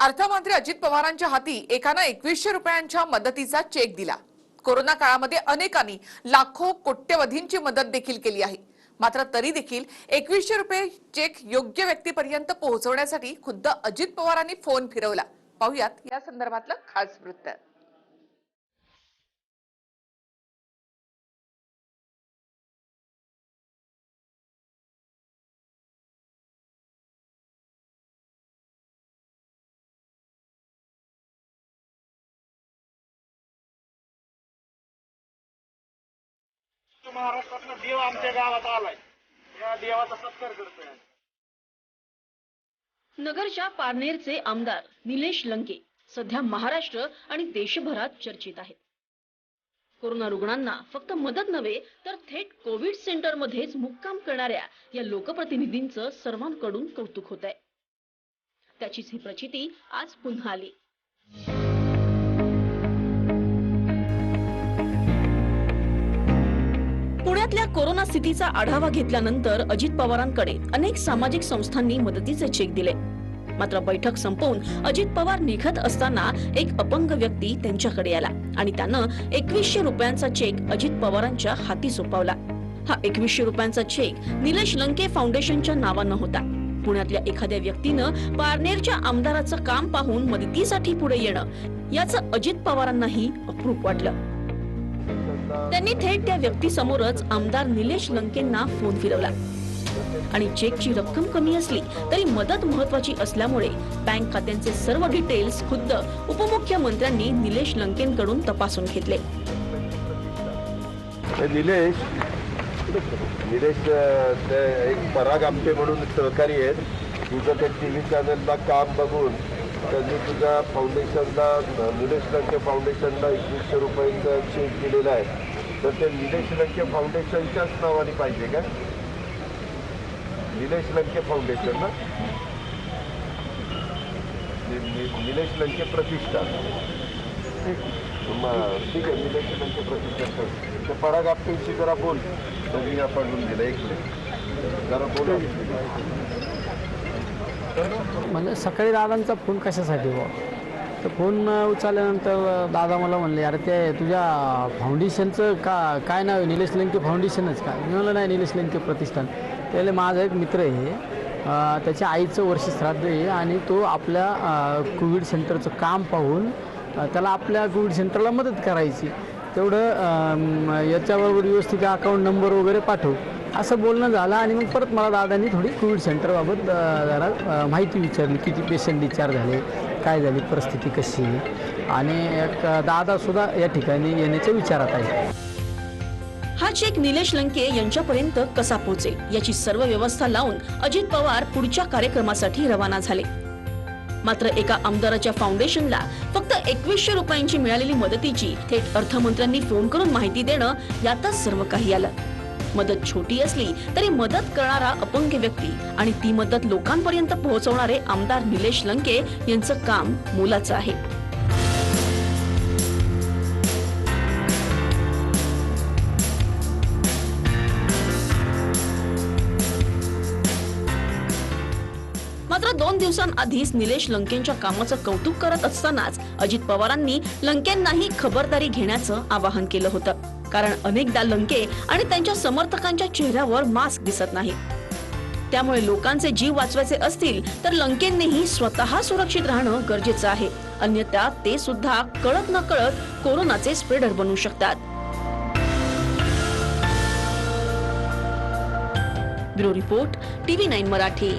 अर्थमंत्री अजित पवारांच्या हाती एकानं एकवीसशे रुपयांच्या मदतीचा चेक दिला. कोरोना काळामध्ये अनेकांनी लाखो कोट्यवधींची मदत देखील केली आहे. मात्र तरी देखील एकवीसशे रुपये चेक योग्य व्यक्तीपर्यंत पोहोचवण्यासाठी खुद्द अजित पवारांनी फोन फिरवला. पाहुयात या संदर्भातलं खास वृत्त. महाराष्ट्रातला देव आमच्या गावात आलाय. या देवाचा सत्कार करतोय नगरच्या पारनेरचे आमदार निलेश लंके सध्या महाराष्ट्र आणि देशभरात चर्चेत आहेत. कोरोना रुग्णांना फक्त मदत नव्हे तर थेट कोविड सेंटरमध्येच मुक्काम करणाऱ्या या लोकप्रतिनिधींचं सर्वांकडून कौतुक होत आहे त्याचीच ही प्रचिती आज पुन्हा आली. राज्यातल्या कोरोना स्थितीचा आढावा घेतल्यानंतर अजित पवारांकडे अनेक सामाजिक संस्थांनी मदतीचे चेक दिले. मात्र बैठक संपवून अजित पवार निघत असताना एक अपंग व्यक्ती त्यांच्याकडे आला आणि त्यानं एकवीसशे रुपयांचा चेक अजित पवारांच्या हाती सोपवला. हा एकवीसशे रुपयांचा चेक निलेश लंके फाउंडेशनच्या नावानं होता. पुण्यातल्या एखाद्या व्यक्तीनं पारनेरच्या आमदाराचं काम पाहून मदतीसाठी पुढे येणं याचं अजित पवारांनाही अप्रूप वाटलं. त्यांनी थेट त्या व्यक्तीसमोरच आमदार निलेश लंकेंना फोन फिरवला. आणि चेकची रक्कम कमी असली तरी मदत महत्वाची असल्यामुळे बँक खात्यांचे सर्व डिटेल्स खुद्द उपमुख्यमंत्र्यांनी निलेश लंकेंकडून तपासून घेतले. निलेश निलेश ते एक पराग आमटे म्हणून सहकारी आहेत. तुझं ते टी व्ही चॅनलला काम बघून त्यांनी तुझ्या फाउंडेशनला निलेश लंके फाउंडेशनला एकवीसशे रुपयांचा चेक दिलेला आहे. तर ते निलेश लंके फाउंडेशनच्याच नावाने पाहिजे का? निलेश लंके फाउंडेशन ना निलेश लंके प्रतिष्ठान मग ठीक आहे निलेश लंके प्रतिष्ठान तर पराग आपटेशी जरा बोल. तर मी आपण दिलं एक मिनिट. जरा बोला. म्हणजे सकाळी दादांचा फोन कशासाठी बुवा? तर फोन उचलल्यानंतर दादा मला म्हणले अरे ते तुझ्या फाउंडेशनचं का काय नाव आहे? निलेश लंके फाउंडेशनच का? मी म्हणलं नाही निलेश लंके प्रतिष्ठान. त्याला माझा एक मित्र आहे त्याच्या आईचं वर्ष श्राद्ध आहे आणि तो आपल्या कोविड सेंटरचं काम पाहून त्याला आपल्या कोविड सेंटरला मदत करायची. तेवढं याच्याबरोबर व्यवस्थित अकाउंट नंबर वगैरे पाठव. असं बोलणं झालं आणि मग परत मला दादांनी थोडी कोविड सेंटरबाबत जरा माहिती विचारली किती पेशंट डिस्चार्ज झाले काय झाली परिस्थिती कशी आहे? आणि एक दादासुद्धा या ठिकाणी येण्याच्या विचारात आहे हा चेक निलेश लंके यांच्यापर्यंत कसा पोहोचेल? याची सर्व व्यवस्था लावून अजित पवार पुढच्या कार्यक्रमासाठी रवाना झाले. मात्र एका आमदाराच्या फाउंडेशनला फक्त एकवीसशे रुपयांची मिळालेली मदतीची थेट अर्थमंत्र्यांनी फोन करून माहिती देणं यातच सर्व काही आलं. मदत छोटी असली तरी मदत करणारा अपंग व्यक्ती आणि ती मदत लोकांपर्यंत पोहोचवणारे आमदार निलेश लंके यांचं काम मोलाचं आहे. मात्र दोन दिवसांआधीच निलेश लंकेंच्या कामाचं कौतुक करत असतानाच अजित पवारांनी लंकेंनाही खबरदारी घेण्याचं आवाहन केलं होतं. कारण अनेकदा लंके आणि त्यांच्या समर्थकांच्या चेहऱ्यावर मास्क दिसत नाही. त्यामुळे लोकांचे जीव वाचवायचे असतील तर लंकेंनीही स्वतः सुरक्षित राहणं गरजेचं आहे. अन्यथा ते सुद्धा कळत न कळत कोरोनाचे स्प्रेडर बनू शकतात. Bureau report TV nine Marathi.